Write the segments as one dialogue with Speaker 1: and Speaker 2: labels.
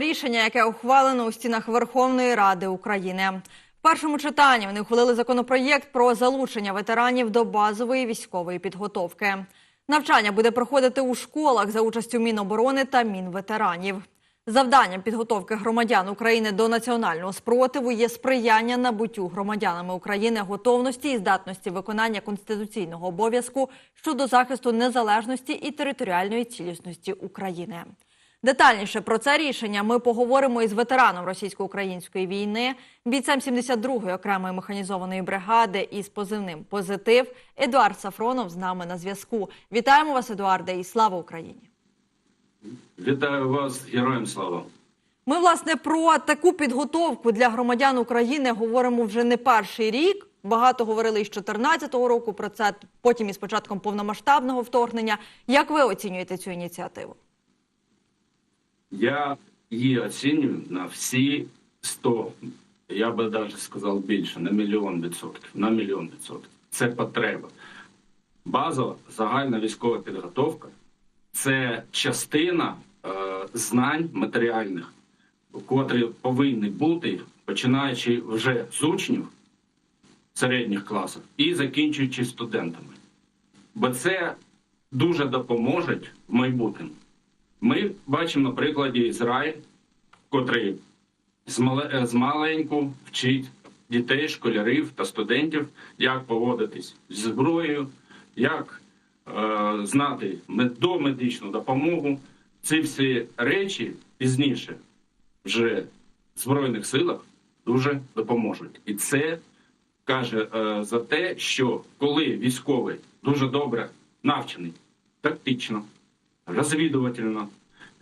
Speaker 1: рішення, яке ухвалено у стінах Верховної Ради України. В першому читанні вони ухвалили законопроєкт про залучення ветеранів до базової військової підготовки. Навчання буде проходити у школах за участю Міноборони та Мінветеранів. Завданням підготовки громадян України до національного спротиву є сприяння набуттю громадянами України готовності і здатності виконання конституційного обов'язку щодо захисту незалежності і територіальної цілісності України. Детальніше про це рішення ми поговоримо із ветераном російсько-української війни, бійцем 72-ї окремої механізованої бригади із позивним Позитив Едуард Сафронов з нами на зв'язку. Вітаємо вас, Едуарде, і слава Україні!
Speaker 2: Вітаю вас, героям слава.
Speaker 1: Ми власне про таку підготовку для громадян України говоримо вже не перший рік. Багато говорили із 2014 року про це, потім із початком повномасштабного вторгнення. Як ви оцінюєте цю ініціативу?
Speaker 2: Я її оцінюю на всі 100, я би навіть сказав більше, на мільйон відсотків. На мільйон відсотків. Це потреба. Базова загальна військова підготовка це частина е, знань матеріальних, котрі повинні бути, починаючи вже з учнів середніх класів і закінчуючи студентами. Бо це дуже допоможе в майбутньому. Ми бачимо на прикладі Ізраїль, котрий з, маленьку вчить дітей, школярів та студентів, як поводитись з зброєю, як е, знати домедичну допомогу. Ці всі речі пізніше вже в Збройних силах дуже допоможуть. І це каже е, за те, що коли військовий дуже добре навчений, тактично, розвідувательно,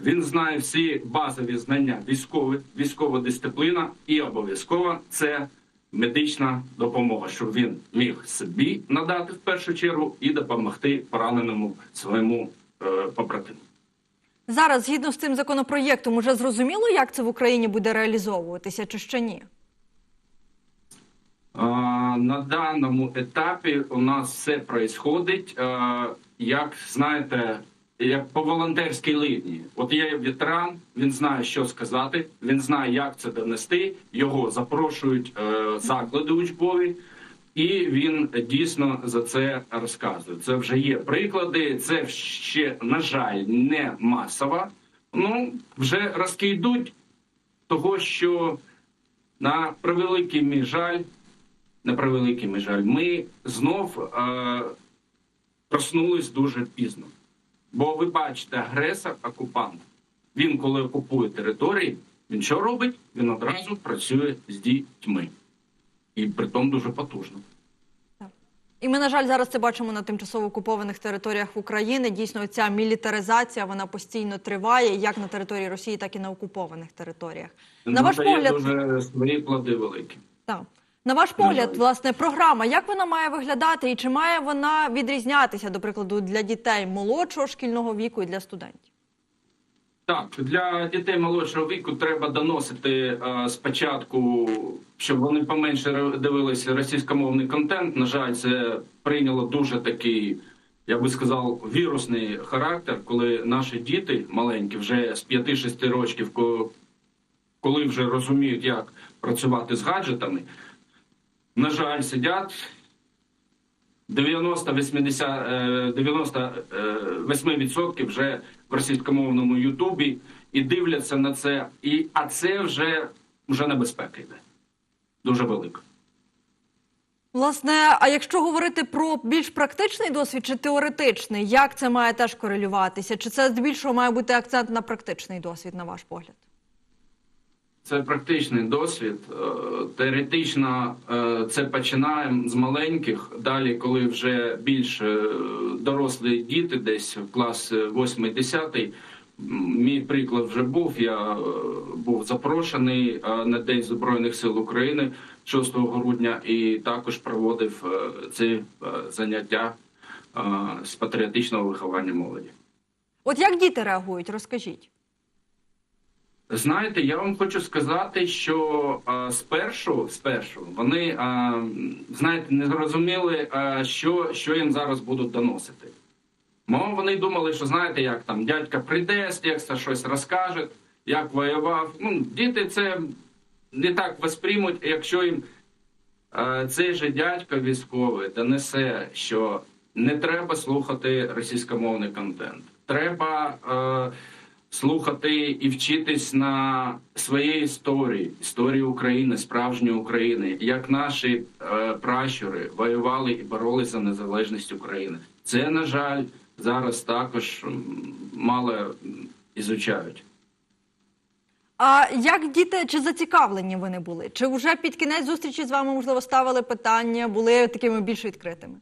Speaker 2: він знає всі базові знання військові, військова дисципліна і обов'язково це медична допомога, щоб він міг собі надати в першу чергу і допомогти пораненому своєму е, побратиму.
Speaker 1: Зараз, згідно з цим законопроєктом, уже зрозуміло, як це в Україні буде реалізовуватися, чи ще ні?
Speaker 2: А, На даному етапі у нас все происходить, е, як знаєте, як по волонтерській лінії. От є ветеран, він знає, що сказати, він знає, як це донести. Його запрошують е, заклади учбові, і він дійсно за це розказує. Це вже є приклади. Це ще на жаль не масово. Ну вже розки йдуть того, що на превеликий мій жаль на превеликий мій жаль, ми знов е, проснулись дуже пізно. Бо ви бачите, агресор, окупант, він, коли окупує території, він що робить? Він одразу працює з дітьми. І притом дуже потужно.
Speaker 1: І ми, на жаль, зараз це бачимо на тимчасово окупованих територіях України. Дійсно, ця мілітаризація вона постійно триває, як на території Росії, так і на окупованих територіях. На ваш погляд,
Speaker 2: дуже свої плоди великі.
Speaker 1: так. На ваш погляд, власне, програма, як вона має виглядати, і чи має вона відрізнятися, до прикладу, для дітей молодшого шкільного віку і для студентів?
Speaker 2: Так, для дітей молодшого віку треба доносити е, спочатку, щоб вони поменше дивилися російськомовний контент. На жаль, це прийняло дуже такий, я би сказав, вірусний характер, коли наші діти маленькі, вже з 5-6 років, коли вже розуміють, як працювати з гаджетами, на жаль, сидять 90-80, е, 98% вже в російськомовному Ютубі і дивляться на це. І, а це вже, вже небезпека йде. Дуже велика.
Speaker 1: Власне, а якщо говорити про більш практичний досвід чи теоретичний, як це має теж корелюватися? Чи це здебільшого має бути акцент на практичний досвід, на ваш погляд?
Speaker 2: Це практичний досвід. Е, Теоретично е, це починаємо з маленьких. Далі, коли вже більш е, дорослі діти, десь в клас 8-10, мій приклад вже був. Я був запрошений на День Збройних сил України 6 грудня і також проводив ці заняття з патріотичного виховання молоді.
Speaker 1: От як діти реагують, розкажіть.
Speaker 2: Знаєте, я вам хочу сказати, що а, спершу, спершу вони а, знаєте, не зрозуміли, а, що, що їм зараз будуть доносити. Мов вони думали, що знаєте, як там дядька прийде з текста щось розкаже, як воював. Ну, діти це не так восприймуть, якщо їм е, цей же дядько військовий донесе, що не треба слухати російськомовний контент. Треба е, слухати і вчитись на своїй історії, історії України, справжньої України, як наші е, пращури воювали і боролися за незалежність України. Це, на жаль, зараз також мало ізучають.
Speaker 1: А як діти чи зацікавлені вони були? Чи вже під кінець зустрічі з вами можливо ставили питання, були такими більш відкритими?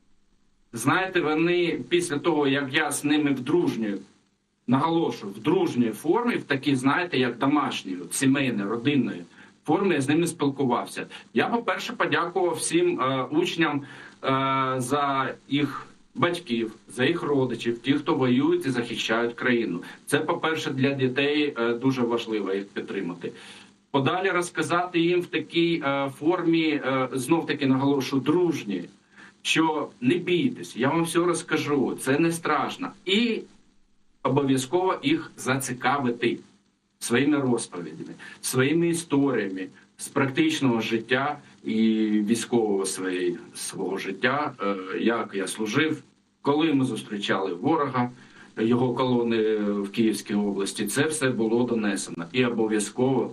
Speaker 2: Знаєте, вони після того, як я з ними в дружній, наголошую, в дружній формі, в такій, знаєте, як домашній, от сімейної, родинної формі, я з ними спілкувався. Я, по-перше, подякував всім е, учням е, за їх батьків, за їх родичів, ті, хто воюють і захищають країну. Це, по-перше, для дітей е, дуже важливо їх підтримати. Подалі розказати їм в такій е, формі, е, знов таки наголошую, дружній, що не бійтесь, я вам все розкажу, це не страшно. І обов'язково їх зацікавити своїми розповідями, своїми історіями з практичного життя і військового своєї, свого життя, е, як я служив, коли ми зустрічали ворога, його колони в Київській області, це все було донесено. І обов'язково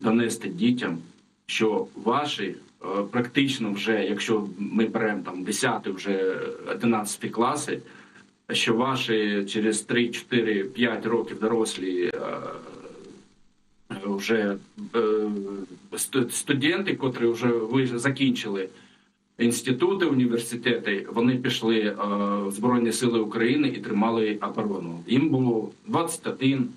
Speaker 2: донести дітям, що ваші е, практично вже, якщо ми беремо там 10 вже 11 класи, що ваші через 3, 4, 5 років дорослі е, вже е, студенти, котрі вже ви закінчили інститути, університети, вони пішли е, в Збройні Сили України і тримали оборону. Їм було 21,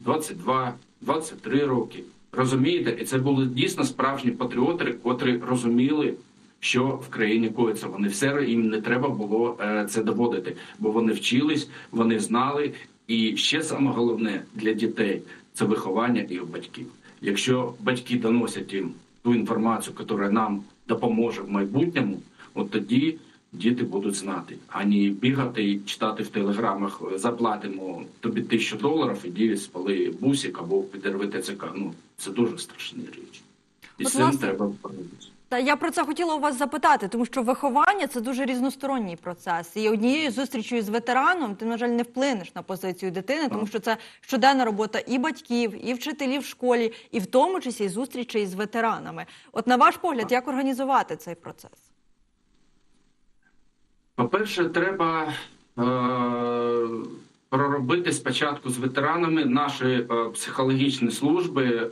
Speaker 2: 22, 23 роки. Розумієте, і це були дійсно справжні патріоти, котрі розуміли, що в країні коїться. Вони все їм не треба було е, це доводити, бо вони вчились, вони знали. І ще саме головне для дітей це виховання їх батьків. Якщо батьки доносять їм ту інформацію, яка нам допоможе в майбутньому, от тоді діти будуть знати, а не бігати і читати в телеграмах заплатимо тобі тисячу доларів, іди спали бусик або підерви ТЦК. Ну це дуже страшні речі. І з цим треба боротися.
Speaker 1: Та я про це хотіла у вас запитати, тому що виховання це дуже різносторонній процес. І однією зустрічю з ветераном ти, на жаль, не вплинеш на позицію дитини, тому що це щоденна робота і батьків, і вчителів в школі, і в тому числі зустрічі з ветеранами. От на ваш погляд, як організувати цей процес?
Speaker 2: По-перше, треба е- проробити спочатку з ветеранами наші е, психологічні служби, е-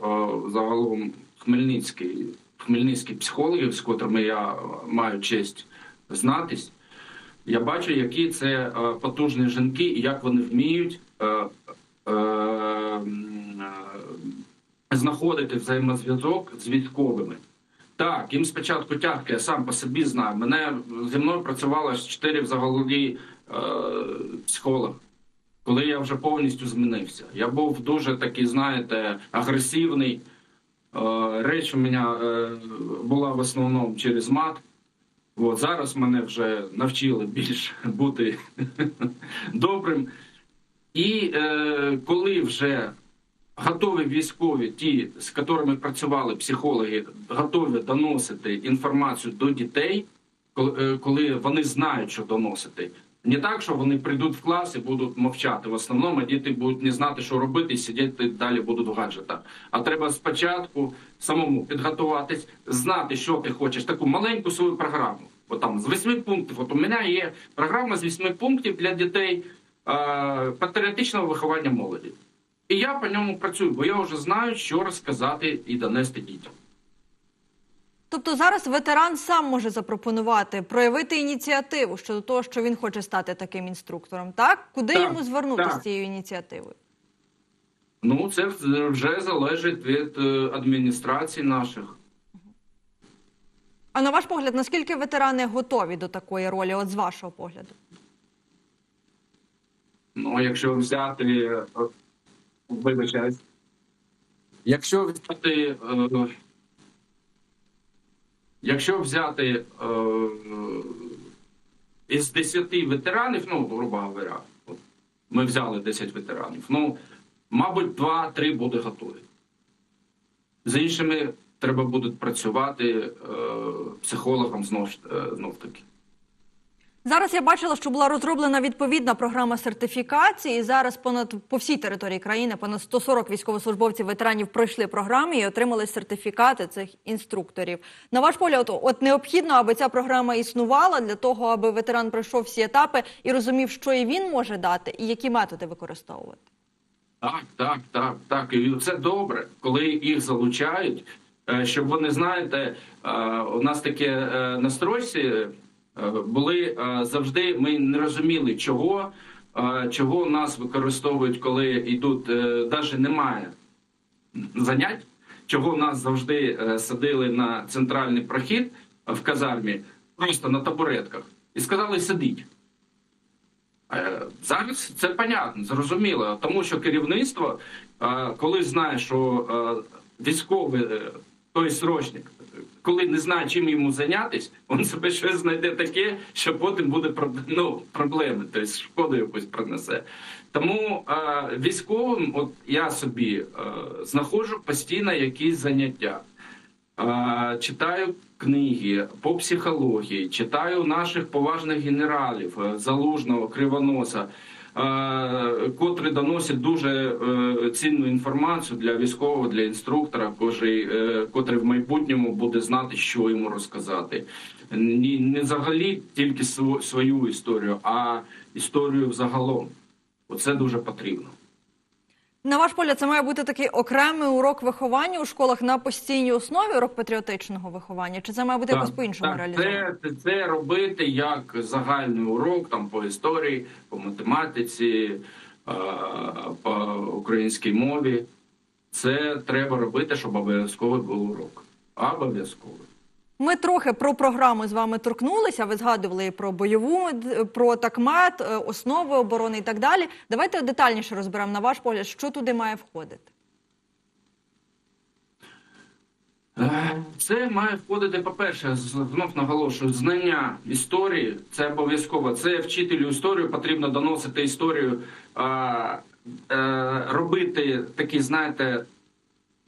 Speaker 2: загалом Хмельницький, Хмельницькі психологи, з котрими я маю честь знатись. Я бачу, які це е, потужні жінки і як вони вміють е, е, е, знаходити взаємозв'язок з військовими. Так, їм спочатку тяжко, я сам по собі знаю. Мене зі мною працювало чотири взагалі е, психолог, коли я вже повністю змінився. Я був дуже такий, знаєте, агресивний. Е, реч у мене е, була в основному через мат. От, зараз мене вже навчили більш бути добрим. І е, коли вже готові військові, ті, з якими працювали психологи, готові доносити інформацію до дітей, коли, е, коли вони знають, що доносити. Не так, що вони прийдуть в клас і будуть мовчати. В основному діти будуть не знати, що робити, і сидіти далі будуть в гаджетах. А треба спочатку самому підготуватись, знати, що ти хочеш, таку маленьку свою програму. От там з восьми пунктів. От у мене є програма з восьми пунктів для дітей е, патріотичного виховання молоді. І я по ньому працюю, бо я вже знаю, що розказати і донести дітям.
Speaker 1: Тобто зараз ветеран сам може запропонувати проявити ініціативу щодо того, що він хоче стати таким інструктором. Так куди
Speaker 2: Так,
Speaker 1: йому звернутися з цією ініціативою?
Speaker 2: Ну, це вже залежить від е, адміністрації наших.
Speaker 1: А на ваш погляд, наскільки ветерани готові до такої ролі? От з вашого погляду?
Speaker 2: Ну, якщо взяти, е, вибачаюсь, якщо взяти, е, якщо взяти е, із 10 ветеранів, ну, грубо говоря, ми взяли 10 ветеранів, ну, Мабуть, два-три буде готові. З іншими треба буде працювати е, психологом знов, е, знов таки.
Speaker 1: Зараз я бачила, що була розроблена відповідна програма сертифікації. І зараз понад по всій території країни понад 140 військовослужбовців ветеранів пройшли програми і отримали сертифікати цих інструкторів. На ваш погляд, от, необхідно, аби ця програма існувала для того, аби ветеран пройшов всі етапи і розумів, що і він може дати, і які методи використовувати.
Speaker 2: Так, так, так, так. І це добре, коли їх залучають, е, щоб вони знаєте, е, у нас таке е, на стройці е, були е, завжди. Ми не розуміли, чого, е, чого нас використовують, коли йдуть, навіть немає занять, чого нас завжди е, садили на центральний прохід в казармі, просто на табуретках, і сказали сидіть. Е, Зараз це понятно, зрозуміло, тому що керівництво, е, коли знає, що е, військовий е, той срочник, коли не знає, чим йому зайнятися, він себе щось знайде таке, що потім буде ну, проблеми, тобто шкоду якусь принесе. Тому е, військовим, от я собі е, знаходжу постійно якісь заняття. Читаю книги по психології, читаю наших поважних генералів е, Залужного, Кривоноса, котрі доносять дуже е, цінну інформацію для військового, для інструктора, котрий, е, котрий в майбутньому буде знати, що йому розказати. Не взагалі тільки свою історію, а історію взагалом. Оце дуже потрібно.
Speaker 1: На ваш погляд, це має бути такий окремий урок виховання у школах на постійній основі, урок патріотичного виховання, чи це має бути якось по-іншому
Speaker 2: так,
Speaker 1: реалізовано?
Speaker 2: це, це робити як загальний урок там по історії, по математиці, по українській мові. Це треба робити, щоб обов'язково був урок. Обов'язково.
Speaker 1: Ми трохи про програму з вами торкнулися. Ви згадували про бойову про такмет, основи оборони і так далі. Давайте детальніше розберемо на ваш погляд, що туди має входити.
Speaker 2: Е, Це має входити, по-перше, знов наголошую, знання історії це обов'язково. Це вчителю історію потрібно доносити історію, е, е, робити такий, знаєте,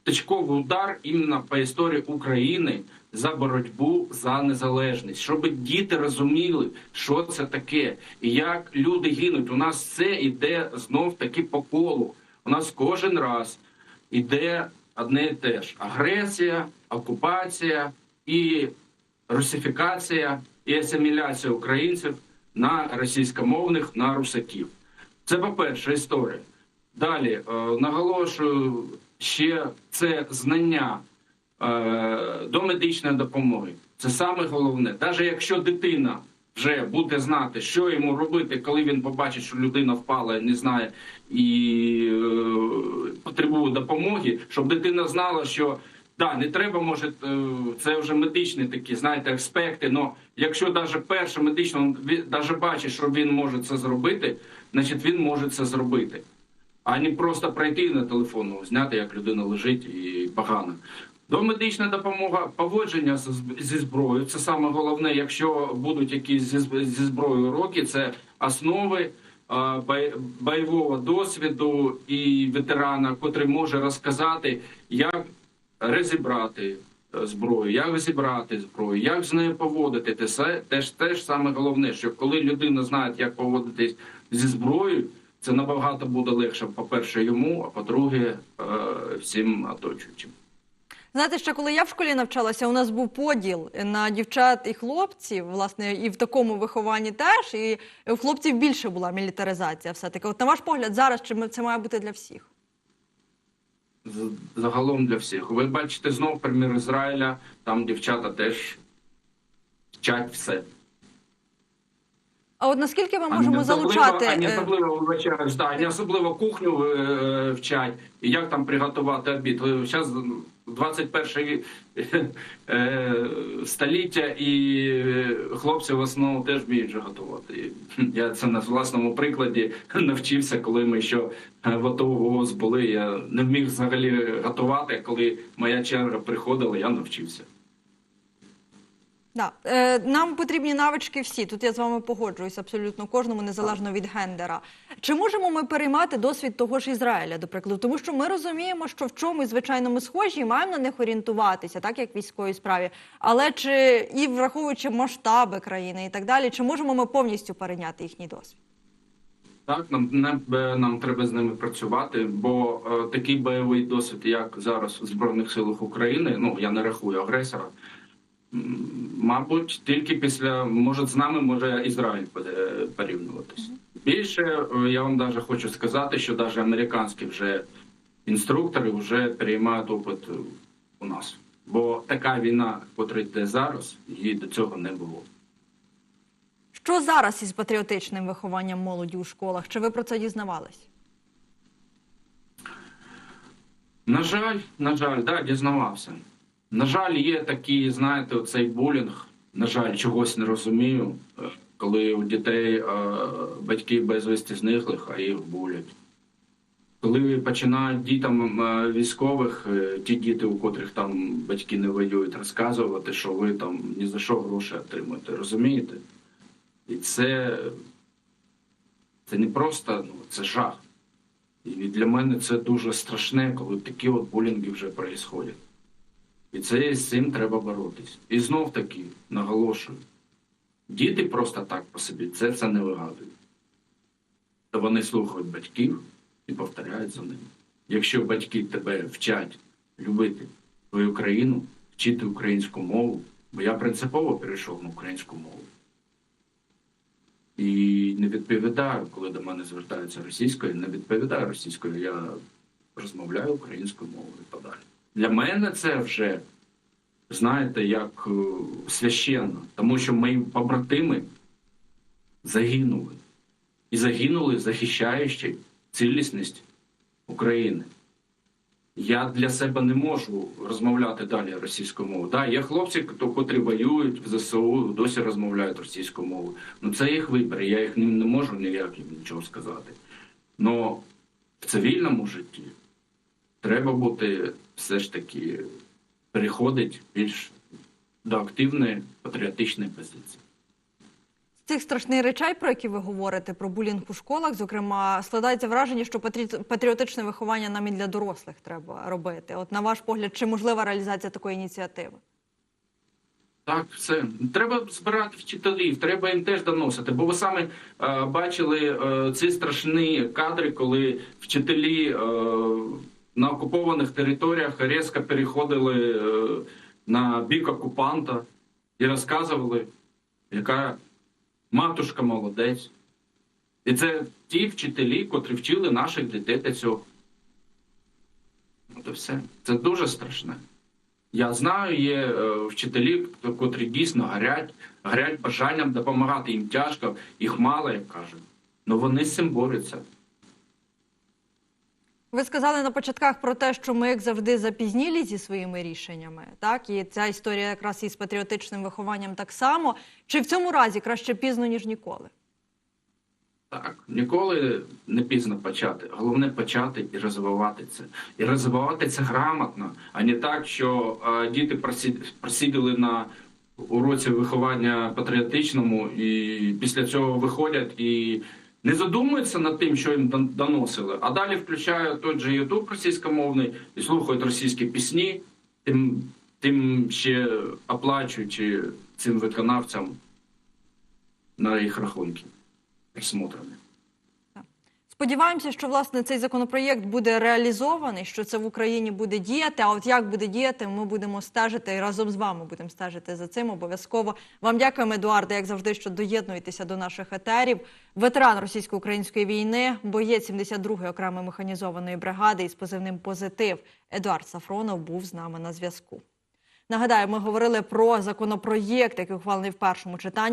Speaker 2: точковий удар іменно по історії України за боротьбу за незалежність, щоб діти розуміли, що це таке, і як люди гинуть. У нас все йде знов таки по колу. У нас кожен раз іде одне і те ж: агресія, окупація і русифікація і асиміляція українців на російськомовних на русаків. Це по-перше, історія. Далі е, наголошую ще це знання до медичної допомоги. Це саме головне. Навіть якщо дитина вже буде знати, що йому робити, коли він побачить, що людина впала, не знає і е, потребує допомоги, щоб дитина знала, що да, не треба, може, е, це вже медичні такі, знаєте, аспекти. але якщо навіть перше медично навіть бачить, що він може це зробити, значить він може це зробити а не просто пройти на телефону, зняти, як людина лежить і погано. Домедична допомога, поводження зі зброєю. Це саме головне, якщо будуть якісь зі зброєю уроки, це основи бойового досвіду і ветерана, котрий може розказати, як розібрати е, зброю, як розібрати зброю, як з нею поводити. Це теж теж саме головне, що коли людина знає, як поводитись зі зброєю, це набагато буде легше, по-перше, йому, а по-друге, е, всім оточуючим.
Speaker 1: Знаєте, ще коли я в школі навчалася, у нас був поділ на дівчат і хлопців, власне, і в такому вихованні теж. І у хлопців більше була мілітаризація. Все таки, от на ваш погляд, зараз чи це має бути для всіх?
Speaker 2: Загалом для всіх. Ви бачите знов примір Ізраїля, там дівчата теж вчать все.
Speaker 1: А от наскільки ми можемо залучати
Speaker 2: Ані
Speaker 1: е,
Speaker 2: особливо да, ані особливо кухню е, вчать, і як там приготувати обід. Зараз 21 е, століття, і е, хлопці в основному теж вміють готувати. Я це на власному прикладі навчився, коли ми ще в АТО ВОЗ були. Я не вміг взагалі готувати. Коли моя черга приходила, я навчився.
Speaker 1: Да. Е, нам потрібні навички всі. Тут я з вами погоджуюсь абсолютно кожному, незалежно від гендера. Чи можемо ми переймати досвід того ж Ізраїля, до прикладу? Тому що ми розуміємо, що в чомусь, звичайно, ми схожі і маємо на них орієнтуватися, так як в військовій справі. Але чи і враховуючи масштаби країни і так далі, чи можемо ми повністю перейняти їхній досвід?
Speaker 2: Так, нам не нам треба з ними працювати, бо е, такий бойовий досвід, як зараз в збройних силах України, ну я не рахую агресора. Мабуть, тільки після може з нами може Ізраїль буде порівнюватись. Більше е, я вам навіть хочу сказати, що навіть американські вже інструктори вже переймають опит у нас. Бо така війна, яка йде зараз, її до цього не було.
Speaker 1: Що зараз із патріотичним вихованням молоді у школах? Чи ви про це дізнавались?
Speaker 2: На жаль, на жаль, да, дізнавався. На жаль, є такі, знаєте, оцей булінг. На жаль, чогось не розумію, е, коли у дітей е, батьки безвісті зниклих, а їх булять. Коли починають дітям е, військових, ті діти, у котрих там батьки не воюють, розказувати, що ви там ні за що гроші отримуєте, розумієте? І це, це не просто, ну, це жах. І для мене це дуже страшне, коли такі от булінги вже проїсходять. І це з цим треба боротись. І знов таки наголошую: діти просто так по собі це, це не вигадують. То вони слухають батьків і повторяють за ними. Якщо батьки тебе вчать любити твою країну, вчити українську мову, бо я принципово перейшов на українську мову. І не відповідаю, коли до мене звертаються російською, не відповідаю російською, я розмовляю українською мовою подалі. Для мене це вже, знаєте, як е, священно, тому що мої побратими загинули. І загинули, захищаючи цілісність України. Я для себе не можу розмовляти далі російською мовою. Так, є хлопці, котрі воюють в ЗСУ, досі розмовляють російською мовою. Ну це їх вибір, я їх не, можу ніяк нічого сказати. Но в цивільному житті треба бути все ж таки переходить більш до активної патріотичної позиції.
Speaker 1: Цих страшних речей, про які ви говорите, про булінг у школах, зокрема, складається враження, що патрі- патріотичне виховання нам і для дорослих треба робити. От на ваш погляд, чи можлива реалізація такої ініціативи?
Speaker 2: Так, все треба збирати вчителів, треба їм теж доносити. Бо ви самі е, бачили е, ці страшні кадри, коли вчителі е, на окупованих територіях різко переходили е, на бік окупанта і розказували, яка матушка молодець. І це ті вчителі, котрі вчили наших дітей до цього. От все. Це дуже страшне. Я знаю, є е, вчителі, котрі дійсно горять, горять бажанням допомагати. Їм тяжко, їх мало, як кажуть. але вони з цим борються.
Speaker 1: Ви сказали на початках про те, що ми, як завжди, запізнілі зі своїми рішеннями. Так, і ця історія якраз із патріотичним вихованням так само. Чи в цьому разі краще пізно, ніж ніколи?
Speaker 2: Так, ніколи не пізно почати. Головне почати і розвивати це. І розвивати це грамотно, а не так, що е, діти просиділи на уроці виховання патріотичному, і після цього виходять і не задумуються над тим, що їм доносили, а далі включають той же Ютуб російськомовний і слухають російські пісні, тим, тим ще оплачуючи цим виконавцям на їх рахунки присмотрены.
Speaker 1: Сподіваємося, що власне цей законопроєкт буде реалізований, що це в Україні буде діяти. А от як буде діяти, ми будемо стежити і разом з вами будемо стежити за цим. Обов'язково вам дякуємо, Едуарде, як завжди, що доєднуєтеся до наших етерів. Ветеран російсько-української війни, боєць 72-ї окремої механізованої бригади із позивним позитив Едуард Сафронов був з нами на зв'язку. Нагадаю, ми говорили про законопроєкт, який ухвалений в першому читанні.